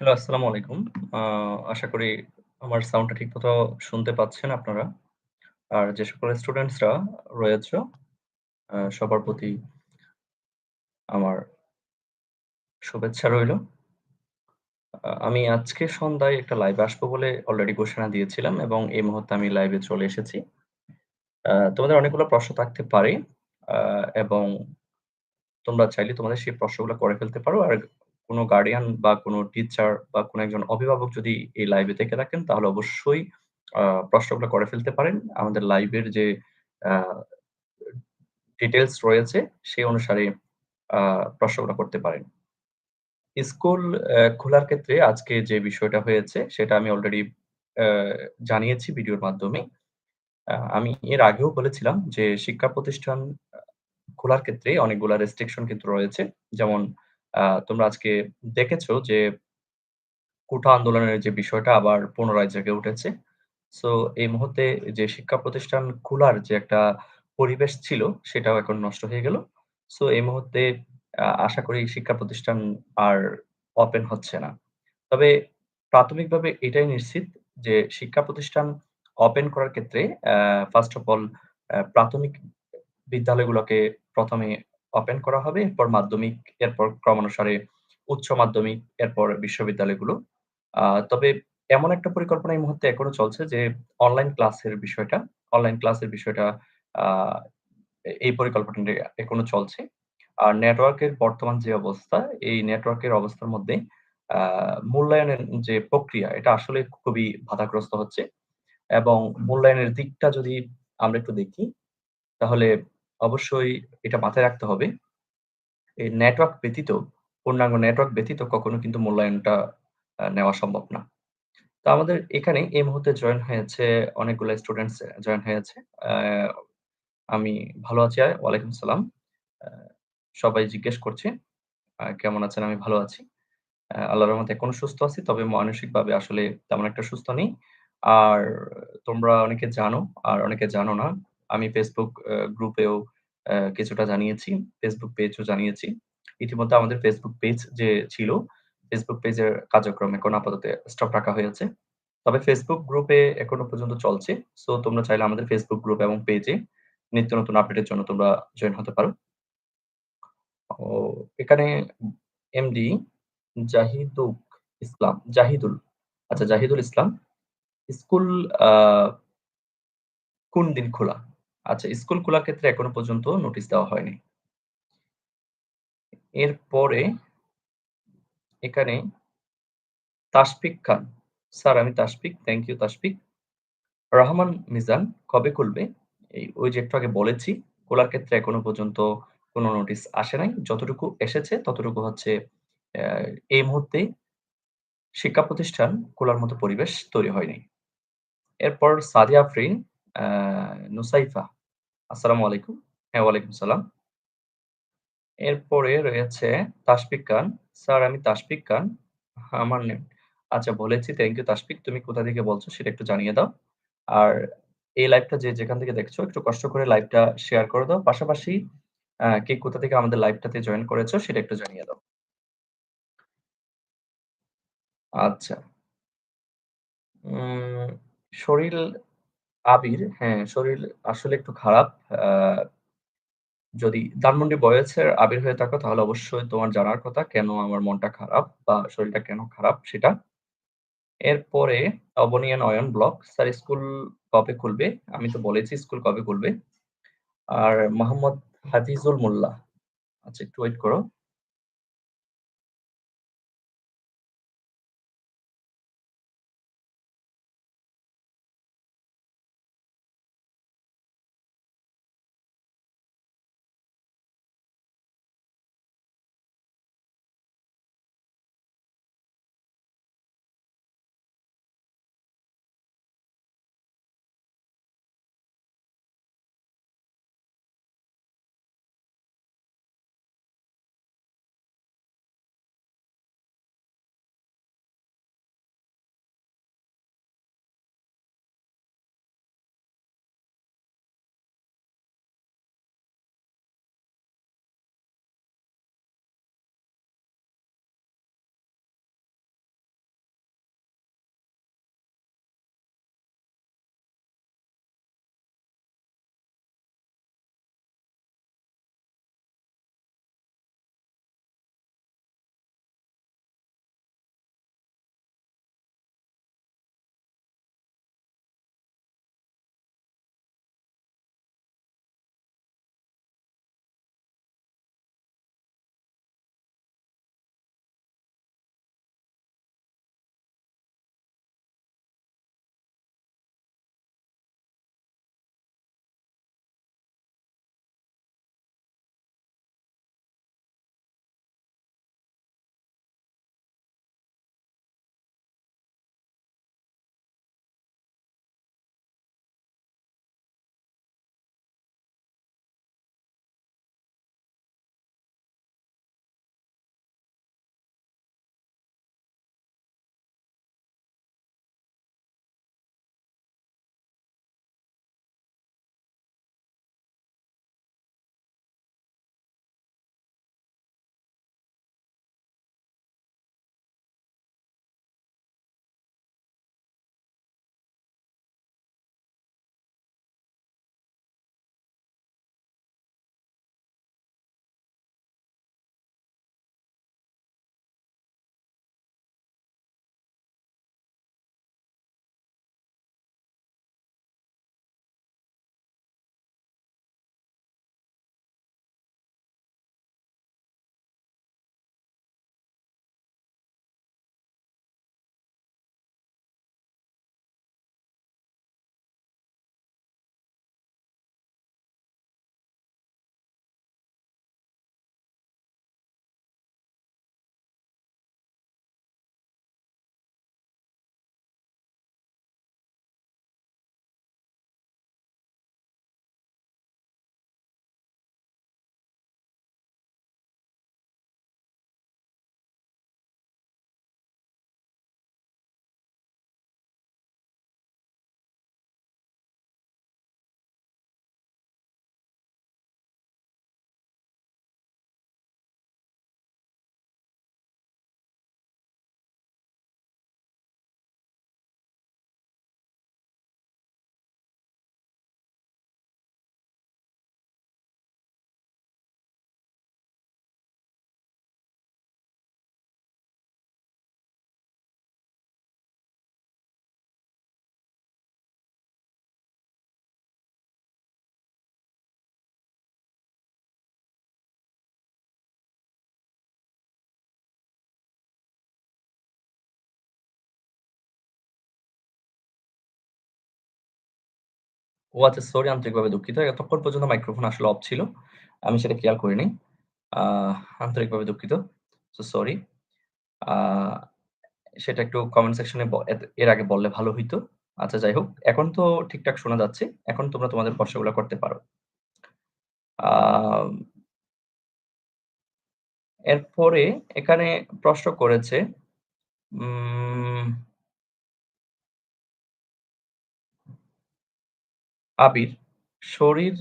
Hello, আসসালামু আলাইকুম। আশা করি আমার সাউন্ডটা ঠিকমতো শুনতে পাচ্ছেন আপনারা। আর যে সকল স্টুডেন্টসরা রয়েছ, সবার প্রতি আমার শুভেচ্ছা রইল। আমি আজকে সন্ধ্যায় একটা লাইভে আসব বলে অলরেডি ঘোষণা দিয়েছিলাম এবং এই মুহূর্তে আমি লাইভে চলে এসেছি। তোমাদের অনেকগুলো প্রশ্ন থাকতে পারে এবং তোমরা চাইলে তোমাদের সেই প্রশ্নগুলো করে ফেলতে পারো। আর কোনো গার্ডিয়ান বা কোনো টিচার বা কোনো একজন অভিভাবক যদি এই লাইভে থেকে থাকেন, তাহলে অবশ্যই প্রশ্নগুলো করে ফেলতে পারেন। আমাদের লাইভের যে আ ডিটেইলস রয়েছে, সেই অনুসারে প্রশ্নগুলো করতে পারেন। স্কুল খোলার ক্ষেত্রে আজকে যে বিষয়টা হয়েছে, সেটা আমি অলরেডি জানিয়েছি ভিডিওর মাধ্যমে। আমি এর আগেও বলেছিলাম যে শিক্ষা প্রতিষ্ঠান খোলার ক্ষেত্রে অনেকগুলা রেস্ট্রিকশন কিন্তু রয়েছে। যেমন তোমরা আজকে দেখেছ যে কোঠা আন্দোলনের যে বিষয়টা আবার পুনরায় জেগে উঠেছে। সো, এই মুহূর্তে যে শিক্ষা প্রতিষ্ঠান খোলার যে একটা পরিবেশ ছিল, সেটাও এখন নষ্ট হয়ে গেল। সো, এই মুহূর্তে আশা করি শিক্ষা প্রতিষ্ঠান আর ওপেন হচ্ছে না। তবে প্রাথমিকভাবে এটাই নিশ্চিত যে শিক্ষা প্রতিষ্ঠান ওপেন করার ক্ষেত্রে ফার্স্ট অফ অল প্রাথমিক বিদ্যালয়গুলোকে ১ম এ ওপেন করা হবে। এরপর মাধ্যমিক, এরপর ক্রমানুসারে উচ্চ মাধ্যমিক, এরপর বিশ্ববিদ্যালয়গুলো। তবে এমন একটা পরিকল্পনা এই মুহূর্তে এখনও চলছে যে অনলাইন ক্লাসের বিষয়টা, অনলাইন ক্লাসের বিষয়টা এই পরিকল্পনাটি এখনও চলছে। আর নেটওয়ার্কের বর্তমান যে অবস্থা, এই নেটওয়ার্কের অবস্থার মধ্যে মূল্যায়নের যে প্রক্রিয়া এটা আসলে খুবই বাধাগ্রস্ত হচ্ছে। এবং মূল্যায়নের দিকটা যদি আমরা একটু দেখি, তাহলে অবশ্যই এটা মাথায় রাখতে হবে। এই নেটওয়ার্ক ব্যতীত, পূর্ণাঙ্গ নেটওয়ার্ক ব্যতীত কখনো কিন্তু মূল্যায়নটা নেওয়া সম্ভব না। তো আমাদের এখানে এই মুহূর্তে জয়েন হয়েছে অনেকগুলো স্টুডেন্টস জয়েন হয়েছে। আমি ভালো আছি আ ওয়ালাইকুম সালাম। সবাই জিজ্ঞেস করছে কেমন আছেন? আমি ভালো আছি। আল্লাহর রহমতে এখনও সুস্থ আছি। তবে মানসিকভাবে আসলে তেমন একটা সুস্থ নেই। আর তোমরা অনেকে জানো, আর অনেকে জানো না। আমি ফেসবুক গ্রুপেও কিছুটা জানিয়েছি। Facebook পেজও জানিয়েছি। ইতিমধ্যে আমাদের ফেসবুক পেজ যে ছিল, Facebook পেজের কার্যক্রম এখন আপাতত স্টপ রাখা হয়েছে। তবে ফেসবুক গ্রুপে এখনও পর্যন্ত চলছে। সো তোমরা চাইলে আমাদের ফেসবুক গ্রুপ এবং পেজে নিত্য নতুন আপডেটের জন্য তোমরা জয়েন হতে পারো। এখানে এমডি জাহিদুক ইসলাম, জাহিদুল। আচ্ছা জাহিদুল ইসলাম। স্কুল কোন দিন খোলা? আচ্ছা স্কুল খোলার ক্ষেত্রে এখনও পর্যন্ত নোটিস দেওয়া হয়নি। এরপরে এখানে তাশফিক খান। স্যার আমি Tashfiq. Thank you Tashfiq. Rahman Mizan কবে খুলবে? এই ওই যে একটু আগে বলেছি, খোলার ক্ষেত্রে এখনও পর্যন্ত কোনো নোটিস আসে নাই। যতটুকু এসেছে ততটুকু হচ্ছে এই মুহূর্তে শিক্ষা প্রতিষ্ঠান খোলার মতো পরিবেশ তৈরি হয়নি। এরপর সাদিয়া আফরিন, আ নুসাইফা। আসসালামু আলাইকুম। হ্যাঁ, ওয়ালাইকুম সালাম। এরপরে রয়েছে তাশফিক খান। স্যার আমি তাশফিক খান। আমার নেম আচ্ছা বলেছি থ্যাংক ইউ তাশফিক। তুমি কোথা থেকে বলছো সেটা একটু জানিয়ে দাও। আর এই লাইভটা যে যেখান থেকে দেখছ একটু কষ্ট করে লাইভটা শেয়ার করে দাও। পাশাপাশি কে কোথা থেকে আমাদের লাইভটাতে জয়েন করেছ সেটা একটু জানিয়ে দাও। আচ্ছা। শরীর আবির, হ্যাঁ, শরীর আসলে একটু খারাপ। যদি ধানমন্ডি বয়েজের আবির হয়ে থাকো তাহলে অবশ্যই তোমার জানার কথা কেন আমার মনটা খারাপ বা শরীরটা কেন খারাপ সেটা। এরপরে Aboni Ayon block, sir school কবে খুলবে? আমি তো বলেছি স্কুল কবে খুলবে। আর মোহাম্মদ হাফিজুল মোল্লা। আচ্ছা একটু ওয়েট করো। ও আচ্ছা সরি আন্তরিকভাবে দুঃখিত। এতক্ষণ পর্যন্ত মাইক্রোফোন আসলে অফ ছিল। আমি সেটা খেয়াল করিনি। আন্তরিকভাবে দুঃখিত। So sorry. সেটা একটু কমেন্ট সেকশনে এর আগে বললে ভালো হইতো। আচ্ছা যাই হোক। এখন তো ঠিকঠাক শোনা যাচ্ছে। এখন তোমরা তোমাদের প্রশ্নগুলা করতে পারো। এরপরে এখানে প্রশ্ন করেছে, উম আবির, শরীর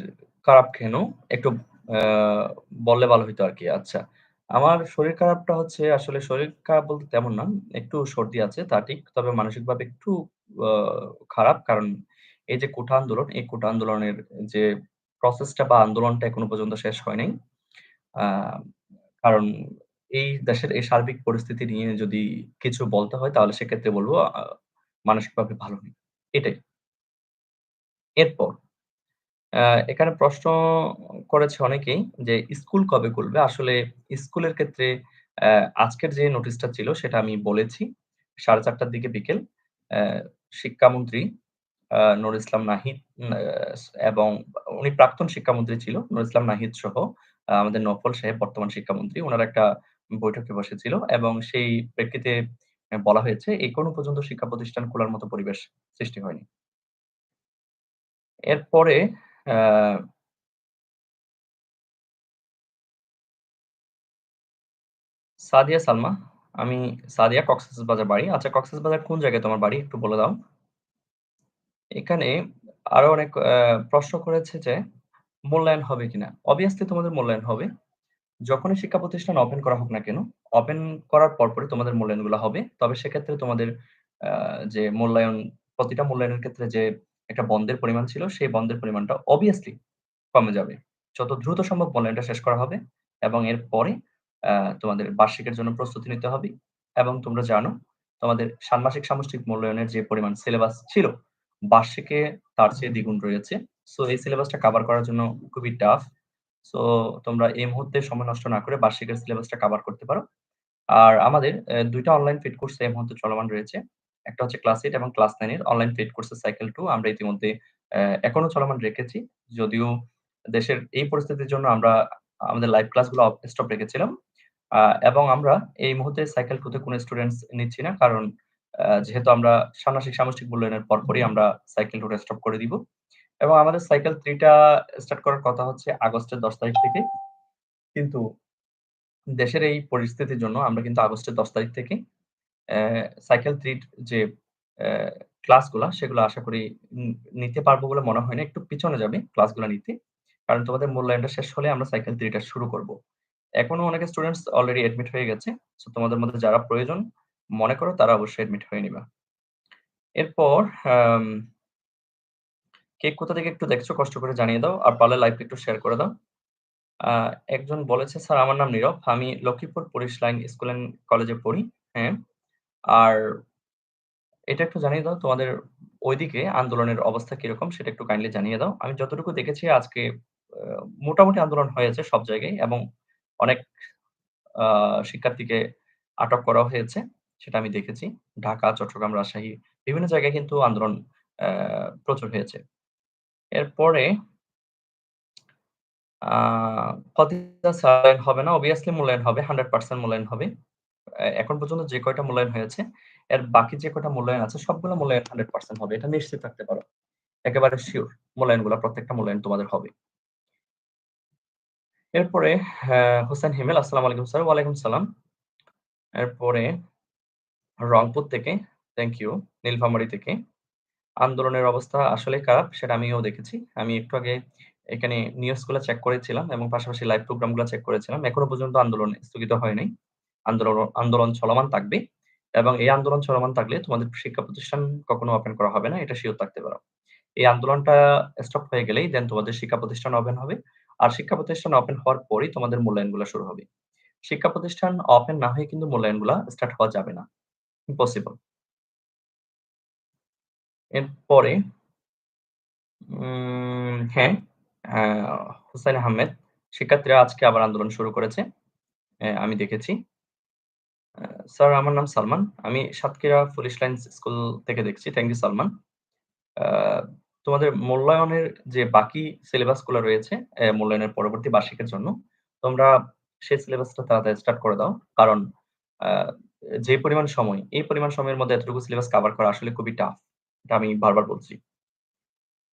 খারাপ কেন? একটু বললে ভালো হইতো আর কি আচ্ছা। আমার শরীর খারাপটা হচ্ছে আসলে শরীর খারাপ বলতে তেমন না। একটু সর্দি আছে তা ঠিক। তবে মানসিকভাবে একটু আ খারাপ। কারণ এই যে কোঠা আন্দোলন, এই কোঠা আন্দোলনের যে প্রসেসটা বা আন্দোলনটা এখনও পর্যন্ত শেষ হয় নাই। আ কারণ এই দেশের এই সার্বিক পরিস্থিতি নিয়ে যদি কিছু বলতে হয় তাহলে সেক্ষেত্রে বলব আ মানসিকভাবে ভালো নেই। এটাই। এরপর এখানে প্রশ্ন করেছে অনেকেই যে স্কুল কবে খুলবে? আসলে স্কুলের ক্ষেত্রে আজকের যে নোটিশটা ছিল সেটা আমি বলেছি। সাড়ে চারটার দিকে বিকেল শিক্ষামন্ত্রী নূর ইসলাম নাহিদ এবং উনি প্রাক্তন শিক্ষামন্ত্রী ছিল। নুর ইসলাম নাহিদ সহ আমাদের নফল সাহেব, বর্তমান শিক্ষামন্ত্রী। উনারা একটা বৈঠকে বসেছিল এবং সেই প্রেক্ষিতে বলা হয়েছে এখনও পর্যন্ত শিক্ষা প্রতিষ্ঠান খোলার মতো পরিবেশ সৃষ্টি হয়নি। এরপরে সাদিয়া সালমা। আমি সাদিয়া কক্সেস বাজার বাড়ি। আচ্ছা কক্সেস বাজার কোন জায়গায় তোমার বাড়ি একটু বলে দাও? এখানে আরও অনেক প্রশ্ন করেছে যে মূল্যায়ন হবে কিনা? obviously তোমাদের মূল্যায়ন হবে। যখনই শিক্ষা প্রতিষ্ঠান ওপেন করা হোক না কেন, ওপেন করার পরপরই তোমাদের মূল্যায়নগুলো হবে। তবে সেক্ষেত্রে তোমাদের যে মূল্যায়ন প্রতিটা মূল্যায়নের ক্ষেত্রে যে একটা বন্ধের পরিমাণ ছিল, সেই বন্ধের পরিমাণটা obviously কমে যাবে। যত দ্রুত সম্ভব মূল্যায়নটা শেষ করা হবে এবং এরপরে তোমাদের বার্ষিকের জন্য প্রস্তুতি নিতে হবে এবং তোমরা জানো তোমাদের ষান্মাসিক সামষ্টিক মূল্যায়নের যে পরিমাণ সিলেবাস ছিল, বার্ষিকে তার চেয়ে দ্বিগুণ রয়েছে। সো এই সিলেবাসটা কভার করার জন্য খুবই টাফ। সো তোমরা এই মুহূর্তে সময় নষ্ট না করে বার্ষিকের সিলেবাসটা কভার করতে পারো। আর আমাদের দুইটা অনলাইন পেইড কোর্স এই মুহূর্তে চলমান রয়েছে। একটা হচ্ছে ক্লাস 8 এবং ক্লাস 9 এর অনলাইন পেইড কোর্সের সাইকেল টু আমরা ইতিমধ্যে এখনও চলমান রেখেছি। যদিও দেশের এই পরিস্থিতির জন্য আমরা আমাদের লাইভ ক্লাসগুলো স্টপ রেখেছিলাম। এবং আমরা এই মুহূর্তে সাইকেল 2 তে কোনো স্টুডেন্টস নিচ্ছি না। কারণ যেহেতু আমরা ষান্মাসিক সামষ্টিক মূল্যায়নের পরপরই আমরা সাইকেল 2 টা স্টপ করে দিব। এবং আমাদের সাইকেল থ্রিটা স্টার্ট করার কথা হচ্ছে আগস্টের ১০ তারিখ থেকে। কিন্তু দেশের এই পরিস্থিতির জন্য আমরা কিন্তু আগস্টের ১০ তারিখ থেকে সাইকেল 3 র যে ক্লাসগুলা সেগুলো আশা করি নিতে পারব বলে মনে হয় না। একটু পিছনে যাবে ক্লাসগুলা নিতে। কারণ তোমাদের মূল্যায়নটা শেষ হলে আমরা সাইকেল 3 টা শুরু করব। এখনও অনেক স্টুডেন্টস অলরেডি এডমিট হয়ে গেছে। সো তোমাদের মধ্যে যারা প্রয়োজন মনে করো তারা অবশ্যই এডমিট হয়ে নিবা। এরপর কে কোথা থেকে একটু দেখছ কষ্ট করে জানিয়ে দাও। আর পারলে লাইভটা একটু শেয়ার করে দাও। একজন বলেছে, "স্যার আমার নাম নীরব। আমি Lakshmipur police line school and কলেজে পড়ি।" হ্যাঁ। আর এটা একটু জানিয়ে দাও তোমাদের ওইদিকে আন্দোলনের অবস্থা কীরকম সেটা একটু কাইন্ডলি জানিয়ে দাও। আমি যতটুকু দেখেছি আজকে মোটামুটি আন্দোলন হয়েছে সব জায়গায় এবং অনেক শিক্ষার্থীকে আটক করাও হয়েছে। সেটা আমি দেখেছি। ঢাকা, চট্টগ্রাম, রাজশাহী বিভিন্ন জায়গায় কিন্তু আন্দোলন প্রচুর হয়েছে। এরপরে আ প্রতিটা হবে না। obviously মূল্যায়ন হবে। 100% মূল্যায়ন হবে। এখন পর্যন্ত যে কয়টা মূল্যায়ন হয়েছে, এর বাকি যে কয়টা মূল্যায়ন আছে সবগুলো মূল্যায়ন 100% হবে। এটা নিশ্চিত থাকতে পারো। একেবারে সিউর মূল্যায়নগুলা প্রত্যেকটা মূল্যায়ন তোমাদের হবে। এরপরে হোসেন হিমেল আসসালামু আলাইকুম স্যার। ওয়ালাইকুম সালাম। এরপরে রংপুর থেকে থ্যাংক ইউ। নীলফামারী থেকে। আন্দোলনের অবস্থা আসলেই খারাপ সেটা আমিও দেখেছি। আমি একটু আগে এখানে নিউজগুলা চেক করেছিলাম এবং পাশাপাশি লাইভ প্রোগ্রামগুলা চেক করেছিলাম। এখনও পর্যন্ত আন্দোলন স্থগিত হয় নাই। আন্দোলন আন্দোলন চলমান থাকবে এবং এই আন্দোলন চলমান থাকলে তোমাদের শিক্ষা প্রতিষ্ঠান কখনো ওপেন করা হবে না। এটা সিউর থাকতে পারো। এই আন্দোলনটা স্টপ হয়ে গেলেই দেন তোমাদের শিক্ষা প্রতিষ্ঠান ওপেন হবে। আর শিক্ষা প্রতিষ্ঠান ওপেন হওয়ার পরেই তোমাদের মূল্যায়নগুলা শুরু হবে। শিক্ষা প্রতিষ্ঠান ওপেন না হয়ে কিন্তু মূল্যায়নগুলা স্টার্ট হওয়া যাবে না। ইম্পসিবল। এরপরে হ্যাঁ, হুসাইন আহমেদ শিক্ষার্থীরা আজকে আবার আন্দোলন শুরু করেছে। আমি দেখেছি। স্যার আমার নাম সালমান। আমি সাতক্ষীরা পুলিশ লাইনস স্কুল থেকে দেখছি। Thank you Salman. তোমাদের মূল্যায়নের যে বাকি সিলেবাসগুলা রয়েছে, মূল্যায়নের পরবর্তী বার্ষিকের জন্য, তোমরা সেই সিলেবাসটা তাড়াতাড়ি স্টার্ট করে দাও। কারণ যে পরিমাণ সময়, এই পরিমাণ সময়ের মধ্যে এতটুকু সিলেবাস কভার করা আসলে খুবই টাফ। এটা আমি বারবার বলছি।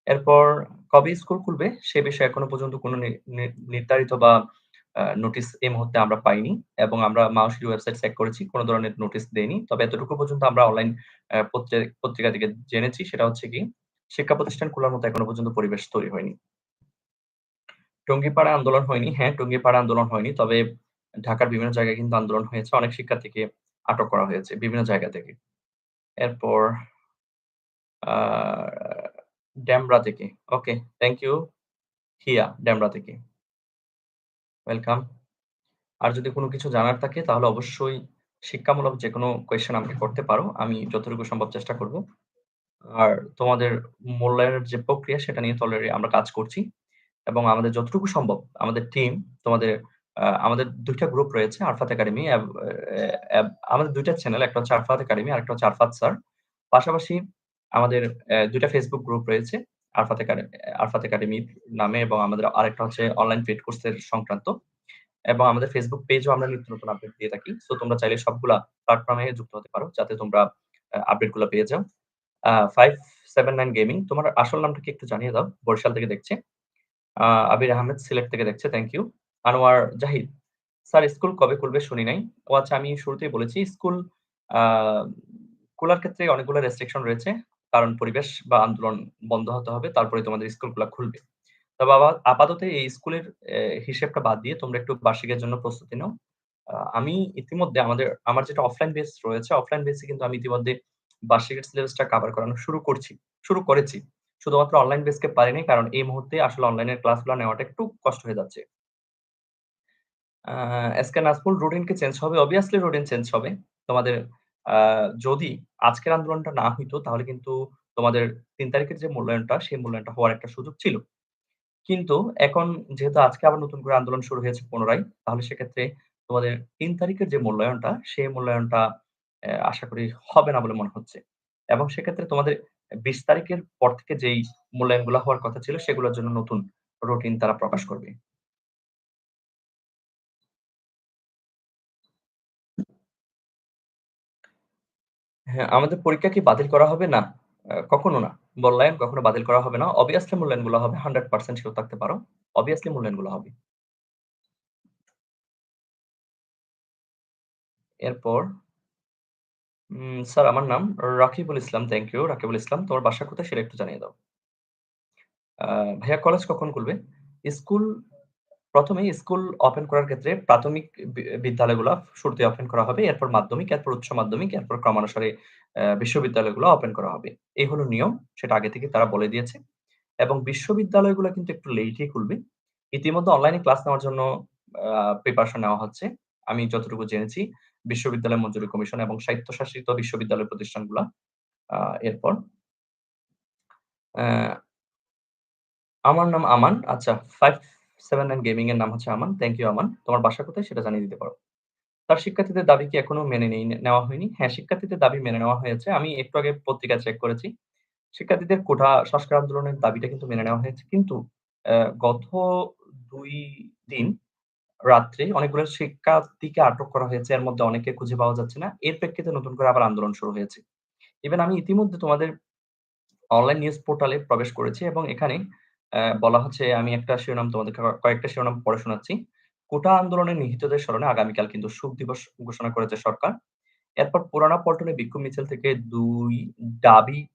এরপর কবে স্কুল খুলবে সে বিষয়ে এখনও পর্যন্ত কোনো নির্ধারিত বা নোটিস এই মুহূর্তে আমরা পাইনি এবং আমরা মাউসির ওয়েবসাইট চেক করেছি। কোনো ধরনের নোটিস দেয়নি। তবে এতটুকু পর্যন্ত আমরা অনলাইন পত্রিকা থেকে জেনেছি সেটা হচ্ছে কি, শিক্ষা প্রতিষ্ঠান খোলার মতো এখনও পর্যন্ত পরিবেশ তৈরি হয়নি। টঙ্গিপাড়া আন্দোলন হয়নি। হ্যাঁ, টঙ্গিপাড়া আন্দোলন হয়নি। তবে ঢাকার বিভিন্ন জায়গায় কিন্তু আন্দোলন হয়েছে। অনেক শিক্ষার্থীকে আটক করা হয়েছে বিভিন্ন জায়গা থেকে। এরপর আ ডেমরা থেকে। Okay, thank you Hiya Demra থেকে। ওয়েলকাম। আর যদি কোনো কিছু জানার থাকে তাহলে অবশ্যই শিক্ষামূলক যেকোনো কোয়েশ্চেন আমাকে করতে পারো। আমি যতটুকু সম্ভব চেষ্টা করব। আর তোমাদের মূল্যায়নের যে প্রক্রিয়া সেটা নিয়ে অলরেডি আমরা কাজ করছি। এবং আমাদের যতটুকু সম্ভব আমাদের টিম তোমাদের আমাদের দুইটা গ্রুপ রয়েছে আরফাত একাডেমি আমাদের দুইটা চ্যানেল। একটা হচ্ছে আরফাত একাডেমি, আর একটা হচ্ছে আরফাত স্যার। পাশাপাশি আমাদের ২ ফেসবুক গ্রুপ রয়েছে। আরফাত একাডে আরফাত একাডেমি নামে এবং আমাদের আরেকটা হচ্ছে অনলাইন পেইড কোর্সের সংক্রান্ত। এবং আমাদের ফেসবুক পেজও আমরা নিত্য নতুন আপডেট দিয়ে থাকি। সো তোমরা চাইলে সবগুলা প্ল্যাটফর্মে যুক্ত হতে পারো যাতে তোমরা আ আপডেটগুলা পেয়ে যাও। আ 579 গেমিং তোমার আসল নামটা কি একটু জানিয়ে দাও? বরিশাল থেকে দেখছে। আবির আহমেদ সিলেট থেকে দেখছে। Thank you. Anowar Zahid, sir school কবে খুলবে শুনি নাই। ও আচ্ছা আমি শুরুতেই বলেছি স্কুল খোলার ক্ষেত্রে অনেকগুলো রেস্ট্রিকশন রয়েছে। কারণ পরিবেশ বা আন্দোলন বন্ধ হতে হবে। তারপরে তোমাদের স্কুলগুলা খুলবে। তবে আপাতত এই স্কুলের হিসেবটা বাদ দিয়ে তোমরা একটু বার্ষিকের জন্য প্রস্তুতি নাও। আমি ইতিমধ্যে আমাদের আমার যেটা অফলাইন বেস রয়েছে, অফলাইন বেসে কিন্তু আমি ইতিমধ্যে বার্ষিকের সিলেবাসটা কভার করানো শুরু করছি। শুরু করেছি। শুধুমাত্র অনলাইন বেসকে পারিনি কারণ এই মুহূর্তে আসলে অনলাইনের ক্লাসগুলা নেওয়াটা একটু কষ্ট হয়ে যাচ্ছে। আ এসকে নাজমুল রুটিন কি চেঞ্জ হবে? অবভিয়াসলি রুটিন চেঞ্জ হবে। তোমাদের যদি আজকের আন্দোলনটা না হইতো তাহলে কিন্তু তোমাদের তিন তারিখের যে মূল্যায়নটা, সেই মূল্যায়নটা হওয়ার একটা সুযোগ ছিল। কিন্তু এখন যেহেতু আজকে আবার নতুন করে আন্দোলন শুরু হয়েছে পুনরায়, তাহলে সেক্ষেত্রে তোমাদের তিন তারিখের যে মূল্যায়নটা, সেই মূল্যায়নটা আশা করি হবে না বলে মনে হচ্ছে। এবং সেক্ষেত্রে তোমাদের ২০ তারিখের পর থেকে যেই মূল্যায়নগুলা হওয়ার কথা ছিল, সেগুলোর জন্য নতুন রুটিন তারা প্রকাশ করবে। হ্যাঁ, আমাদের পরীক্ষা কি বাতিল করা হবে? না, কখনো না। মূল্যায়ন কখনো বাতিল করা হবে না। অবভিয়াসলি মূল্যায়নগুলো হবে। 100% সিওর থাকতে পারো। অবভিয়াসলি মূল্যায়নগুলো হবে। এরপর স্যার আমার নাম রাকিবুল ইসলাম। Thank you Rakibul Islam. তোমার বাসা কোথায় সেটা একটু জানিয়ে দাও। ভাইয়া কলেজ কখন খুলবে? স্কুল ১ম এই স্কুল ওপেন করার ক্ষেত্রে প্রাথমিক বিদ্যালয়গুলা শুরুতেই ওপেন করা হবে। এরপর মাধ্যমিক, এরপর উচ্চ মাধ্যমিক, এরপর ক্রমানুসারে বিশ্ববিদ্যালয়গুলো ওপেন করা হবে। এই হলো নিয়ম। সেটা আগে থেকে তারা বলে দিয়েছে। এবং বিশ্ববিদ্যালয়গুলা কিন্তু একটু লেটই খুলবে। ইতিমধ্যে অনলাইনে ক্লাস নেওয়ার জন্য প্রিপারেশন নেওয়া হচ্ছে। আমি যতটুকু জেনেছি বিশ্ববিদ্যালয় মঞ্জুরি কমিশন এবং স্বায়ত্তশাসিত বিশ্ববিদ্যালয় প্রতিষ্ঠানগুলা। এরপর আমার নাম আমান। আচ্ছা 579 গেমিং এর নাম হচ্ছে আমান। থ্যাংক ইউ আমান। তোমার বাসা কোথায় সেটা জানিয়ে দিতে পারো। তার শিক্ষার্থীদের দাবি কি এখনও মেনে নেওয়া হয়নি? হ্যাঁ, শিক্ষার্থীদের দাবি মেনে নেওয়া হয়েছে। আমি একটু আগে পত্রিকা চেক করেছি। শিক্ষার্থীদের কোঠা সংস্কার আন্দোলনের দাবিটা কিন্তু মেনে নেওয়া হয়েছে। কিন্তু গত দুই দিন রাত্রে অনেকগুলো শিক্ষার্থীকে আটক করা হয়েছে। এর মধ্যে অনেকে খুঁজে পাওয়া যাচ্ছে না। এর প্রেক্ষিতে নতুন করে আবার আন্দোলন শুরু হয়েছে। ইভেন আমি ইতিমধ্যে তোমাদের অনলাইন নিউজ পোর্টালে প্রবেশ করেছি এবং এখানে বলা হচ্ছে, আমি একটা শিরোনাম তোমাদের কয়েকটা শিরোনাম পড়ে শোনাচ্ছি। কোটা আন্দোলনে নিহিতদের স্মরণে আগামীকাল কিন্তু শোক দিবস ঘোষণা করেছে সরকার। এরপর পুরানা পল্টনে বিক্ষোভ মিছিল থেকে দুই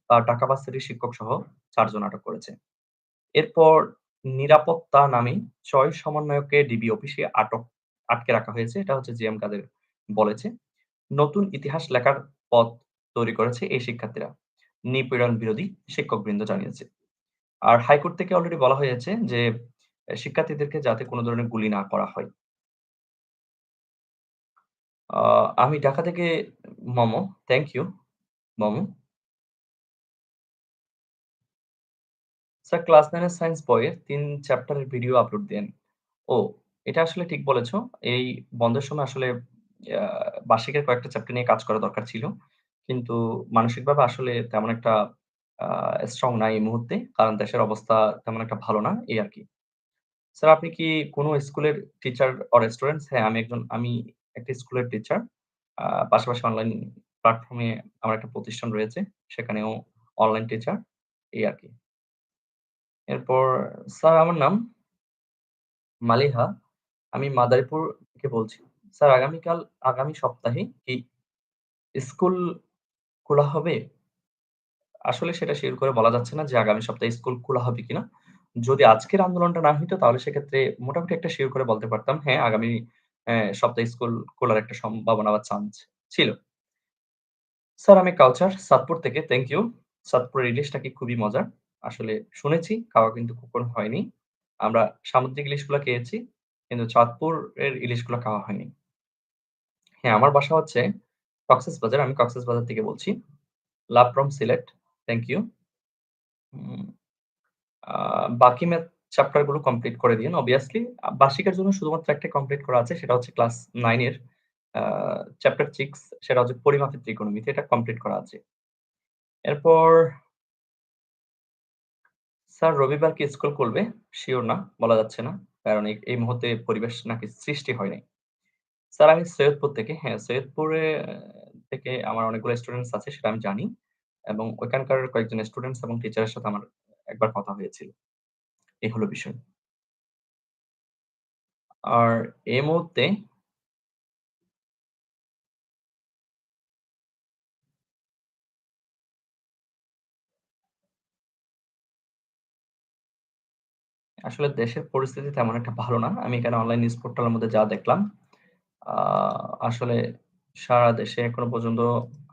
আ ঢাকা ভার্সিটির শিক্ষক সহ চারজন আটক করেছে। এরপর নিরাপত্তা নামে ছয় সমন্বয়ককে ডিবি অফিসে আটক, আটকে রাখা হয়েছে। এটা হচ্ছে জিএম কাদের বলেছে। নতুন ইতিহাস লেখার পথ তৈরি করেছে এই শিক্ষার্থীরা। নিপীড়ন বিরোধী শিক্ষকবৃন্দ জানিয়েছে। আর হাইকোর্ট থেকে অলরেডি বলা হয়েছে যে শিক্ষার্থীদেরকে যাতে কোনো ধরনের গুলি না করা হয়। আমি ঢাকা থেকে Mom. Thank you Mom. Sir class 9 এর সায়েন্স বইয়ের তিন চ্যাপ্টারের ভিডিও আপলোড দেন। ও, এটা আসলে ঠিক বলেছ। এই বন্ধের সময় আসলে বার্ষিকের কয়েকটা চ্যাপ্টার নিয়ে কাজ করা দরকার ছিল। কিন্তু মানসিকভাবে আসলে তেমন একটা স্ট্রং না এই মুহূর্তে। কারণ দেশের অবস্থা তেমন একটা ভালো না, এই আর কি স্যার আপনি কি কোন স্কুলের টিচার অর স্টুডেন্টস? হ্যাঁ, আমি একজন আমি একটা স্কুলের টিচার। পাশাপাশি অনলাইন প্ল্যাটফর্মে আমার একটা প্রতিষ্ঠান রয়েছে। সেখানেও অনলাইন টিচার, এই আর কি এরপর স্যার আমার নাম মালিহা। আমি মাদারীপুর থেকে বলছি। স্যার আগামীকাল আগামী সপ্তাহে কি স্কুল খোলা হবে? আসলে সেটা শিওর করে বলা যাচ্ছে না যে আগামী সপ্তাহে স্কুল খোলা হবে কিনা। যদি আজকের আন্দোলনটা না হইতো তাহলে সেক্ষেত্রে মোটামুটি একটা শিওর করে বলতে পারতাম। হ্যাঁ, আগামী সপ্তাহে স্কুল খোলার একটা সম্ভাবনা বা চান্স ছিল। স্যার আমি কালচার চাঁদপুর থেকে। Thank you. চাঁদপুরের ইলিশটা কি খুবই মজার। আসলে শুনেছি, খাওয়া কিন্তু কখনো হয়নি। আমরা সামুদ্রিক ইলিশগুলা খেয়েছি। কিন্তু চাঁদপুরের ইলিশগুলা খাওয়া হয়নি। হ্যাঁ, আমার বাসা হচ্ছে কক্সেস বাজার আমি কক্সেস বাজার থেকে বলছি। Love from Sylhet. Thank you. বাকি ম্যাথ চ্যাপ্টারগুলো কমপ্লিট করে obviously আ বার্ষিকের জন্য শুধুমাত্র একটাই কমপ্লিট করা আছে। সেটা হচ্ছে ক্লাস 9 এর আ চ্যাপ্টার 6 সেটা হচ্ছে পরিমাপের ত্রিকোণমিতি। এটা কমপ্লিট করা আছে। এরপর স্যার রবিবার কি স্কুল করবে শিওর না, বলা যাচ্ছে না। কারণ এই এই মুহূর্তে পরিবেশ নাকি সৃষ্টি হয় নাই। স্যার আমি সৈয়দপুর থেকে হ্যাঁ, সৈয়দপুরে থেকে আমার অনেকগুলো স্টুডেন্টস আছে সেটা আমি জানি। এবং ওইখানকার কয়েকজন স্টুডেন্টস এবং টিচারের সাথে আমার একবার কথা হয়েছিল। এই হলো বিষয়। আর এই মুহূর্তে আসলে দেশের পরিস্থিতি তেমন একটা ভালো না। আমি এখানে অনলাইন নিউজ পোর্টালের মধ্যে যা দেখলাম, আসলে সারা দেশে এখনও পর্যন্ত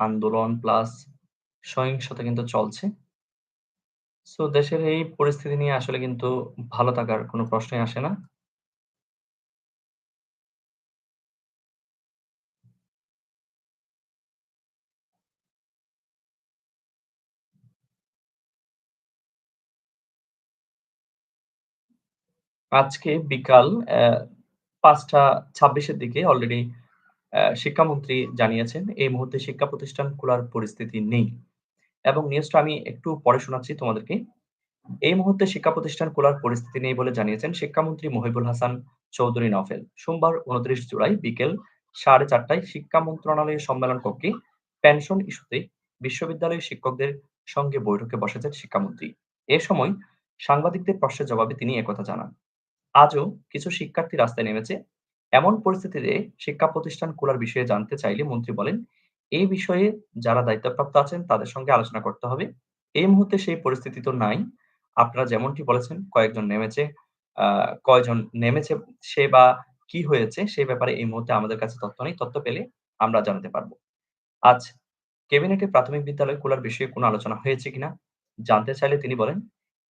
আন্দোলন প্লাস সহিংসতা কিন্তু চলছে। সো দেশের এই পরিস্থিতি নিয়ে আসলে কিন্তু ভালো থাকার কোনো প্রশ্নই আসে না। আজকে বিকাল ৫ঃ২৬ এর দিকে অলরেডি শিক্ষামন্ত্রী জানিয়েছেন, এই মুহূর্তে শিক্ষা প্রতিষ্ঠান খোলার পরিস্থিতি নেই। এবং নিউজটা আমি একটু পরে শোনাচ্ছি তোমাদেরকে। এই মুহূর্তে শিক্ষা প্রতিষ্ঠান খোলার পরিস্থিতি নেই বলে জানিয়েছেন শিক্ষামন্ত্রী মহিবুল হাসান চৌধুরী নফেল। সোমবার ২৯ জুলাই বিকেল সাড়ে চারটায় শিক্ষা মন্ত্রণালয়ের সম্মেলন কক্ষে পেনশন ইস্যুতে বিশ্ববিদ্যালয়ের শিক্ষকদের সঙ্গে বৈঠকে বসেছেন শিক্ষামন্ত্রী। এ সময় সাংবাদিকদের প্রশ্নের জবাবে তিনি একথা জানান। আজও কিছু শিক্ষার্থী রাস্তায় নেমেছে। এমন পরিস্থিতিতে শিক্ষা প্রতিষ্ঠান খোলার বিষয়ে জানতে চাইলে মন্ত্রী বলেন, "এই বিষয়ে যারা দায়িত্বপ্রাপ্ত আছেন তাদের সঙ্গে আলোচনা করতে হবে। এই মুহূর্তে সেই পরিস্থিতি তো নাই। আপনারা যেমনটি বলেছেন কয়েকজন নেমেছে, কয়জন নেমেছে সে বা কি হয়েছে সে ব্যাপারে এই মুহূর্তে আমাদের কাছে তথ্য নেই। তথ্য পেলে আমরা জানাতে পারব আজ ক্যাবিনেটে প্রাথমিক বিদ্যালয় খোলার বিষয়ে কোনো আলোচনা হয়েছে কিনা জানতে চাইলে তিনি বলেন,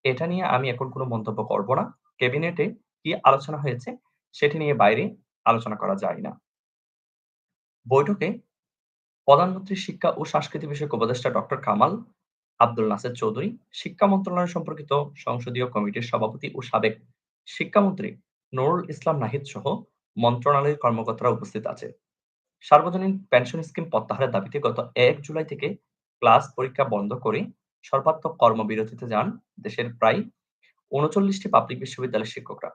"এটা নিয়ে আমি এখন কোনো মন্তব্য করব না। ক্যাবিনেটে কি আলোচনা হয়েছে সেটি নিয়ে বাইরে আলোচনা করা যায় না।" বৈঠকে প্রধানমন্ত্রীর শিক্ষা ও সংস্কৃতি বিষয়ক উপদেষ্টা ডক্টর কামাল আব্দুল নাসের চৌধুরী, শিক্ষা মন্ত্রণালয় সম্পর্কিত সংসদীয় কমিটির সভাপতি ও সাবেক শিক্ষামন্ত্রী নুরুল ইসলাম নাহিদ সহ মন্ত্রণালয়ের কর্মকর্তারা উপস্থিত আছে সার্বজনীন পেনশন স্কিম প্রত্যাহারের দাবিতে গত এক জুলাই থেকে ক্লাস পরীক্ষা বন্ধ করে সর্বাত্মক কর্মবিরতিতে যান দেশের প্রায় উনচল্লিশটি পাবলিক বিশ্ববিদ্যালয়ের শিক্ষকরা।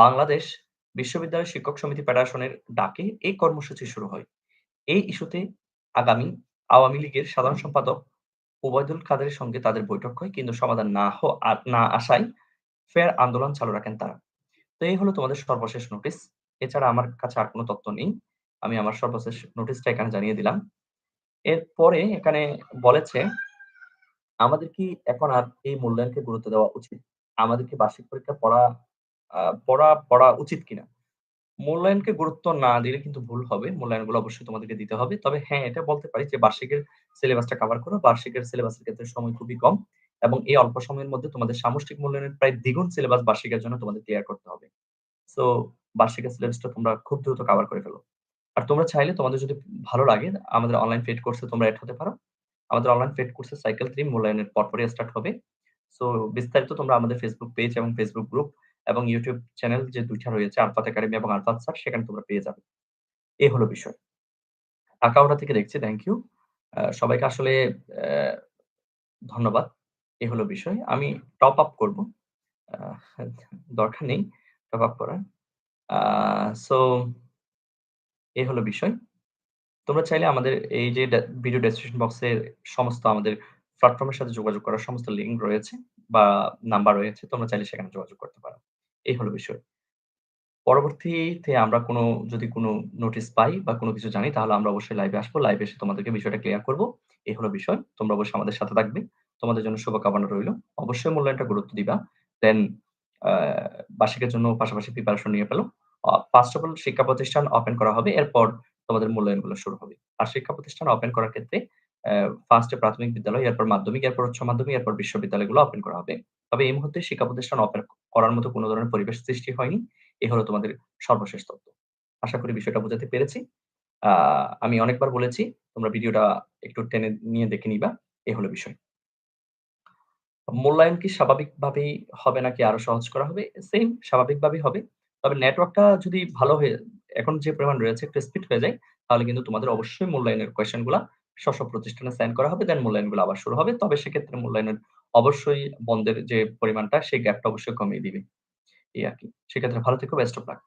বাংলাদেশ বিশ্ববিদ্যালয় শিক্ষক সমিতি ফেডারেশনের ডাকে এই কর্মসূচি শুরু হয়। এই ইস্যুতে আগামী আওয়ামী লীগের সাধারণ সম্পাদক ওবায়দুল কাদেরের সঙ্গে তাদের বৈঠক হয় কিন্তু সমাধান না হ না আসায় ফের আন্দোলন চালু রাখেন তারা। তো এই হলো তোমাদের সর্বশেষ নোটিস। এছাড়া আমার কাছে আর কোন তথ্য নেই। আমি আমার সর্বশেষ নোটিসটা এখানে জানিয়ে দিলাম। এরপরে এখানে বলেছে, "আমাদের কি এখন আর এই মূল্যায়নকে গুরুত্ব দেওয়া উচিত? আমাদের কি বার্ষিক পরীক্ষা পড়া পড়া পড়া উচিত কিনা?" মূল্যায়নকে গুরুত্ব না দিলে কিন্তু ভুল হবে। মূল্যায়নগুলো অবশ্যই তোমাদেরকে দিতে হবে। তবে হ্যাঁ, এটা বলতে পারি যে বার্ষিকের সিলেবাসটা কভার করো। বার্ষিকের সিলেবাসের ক্ষেত্রে সময় খুবই কম এবং এই অল্প সময়ের মধ্যে তোমাদের সামষ্টিক মূল্যায়নের প্রায় দ্বিগুণ সিলেবাস বার্ষিকের জন্য তোমাদের ক্লিয়ার করতে হবে। সো বার্ষিকের সিলেবাসটা তোমরা খুব দ্রুত কভার করে ফেলো। আর তোমরা চাইলে তোমাদের যদি ভালো লাগে আমাদের অনলাইন পেইড কোর্সে তোমরা এড হতে পারো। আমাদের অনলাইন পেইড কোর্সে সাইকেল 3 মূল্যায়নের পরপরই স্টার্ট হবে। সো বিস্তারিত তোমরা আমাদের ফেসবুক পেজ এবং ফেসবুক গ্রুপ এবং ইউটিউব চ্যানেল যে ২ টা রয়েছে আরফাত একাডেমি এবং আরফাত স্যার সেখানে তোমরা পেয়ে যাবে। এই হলো বিষয়। আকাউড়া থেকে দেখছি থ্যাংক ইউ। সবাইকে আসলে ধন্যবাদ। এ হলো বিষয়। আমি টপ আপ করব। দরকার নেই টপ আপ করার। সো এ হলো বিষয়। তোমরা চাইলে আমাদের এই যে ভিডিও ডেসক্রিপশন বক্সে সমস্ত আমাদের প্ল্যাটফর্ম এর সাথে যোগাযোগ করার সমস্ত লিঙ্ক রয়েছে বা নাম্বার রয়েছে। তোমরা চাইলে সেখানে যোগাযোগ করতে পারো। এই হলো বিষয়। পরবর্তীতে আমরা কোনো, যদি কোনো নোটিস পাই বা কোনো কিছু জানি, তাহলে আমরা অবশ্যই লাইভে আসব। লাইভে এসে তোমাদেরকে বিষয়টা ক্লিয়ার করব এই হলো বিষয়। তোমরা অবশ্যই আমাদের সাথে থাকবে। তোমাদের জন্য শুভকামনা রইল। অবশ্যই মূল্যায়নটা গুরুত্ব দিবা। দেন বার্ষিকের জন্য পাশাপাশি প্রিপারেশন নিয়ে। আ ফার্স্ট অফ অল শিক্ষা প্রতিষ্ঠান ওপেন করা হবে। এরপর তোমাদের মূল্যায়নগুলো শুরু হবে। আর শিক্ষা প্রতিষ্ঠান ওপেন করার ক্ষেত্রে ফার্স্ট প্রাথমিক বিদ্যালয়, এরপর মাধ্যমিক, এরপর উচ্চ মাধ্যমিক, এরপর বিশ্ববিদ্যালয়গুলো ওপেন করা হবে। তবে এই মুহূর্তে শিক্ষা প্রতিষ্ঠান ওপেন করার মতো কোনো ধরনের পরিবেশ সৃষ্টি হয়নি। এ হলো তোমাদের সর্বশেষ তথ্য। আশা করি বিষয়টা বোঝাতে পেরেছি। আমি অনেকবার বলেছি, তোমরা ভিডিওটা একটু টেনে নিয়ে দেখে নিবা। এ হলো বিষয়। মূল্যায়ন কি স্বাভাবিকভাবেই হবে নাকি আরও সহজ করা হবে? সেইম স্বাভাবিকভাবেই হবে। তবে নেটওয়ার্কটা যদি ভালো হয়ে এখন যে পরিমাণ রয়েছে একটু স্পিড হয়ে যায়, তাহলে কিন্তু তোমাদের অবশ্যই মূল্যায়নের কোয়েশ্চেনগুলা স্ব, প্রতিষ্ঠানে সাইন করা হবে। দেন মূল্যায়নগুলো আবার শুরু হবে। তবে সেক্ষেত্রে মূল্যায়নের অবশ্যই বন্ধের যে পরিমাণটা সেই গ্যাপটা অবশ্যই কমিয়ে দিবে। এই আর কি সেক্ষেত্রে ভালো থেকে বেস্ট অফ লাক।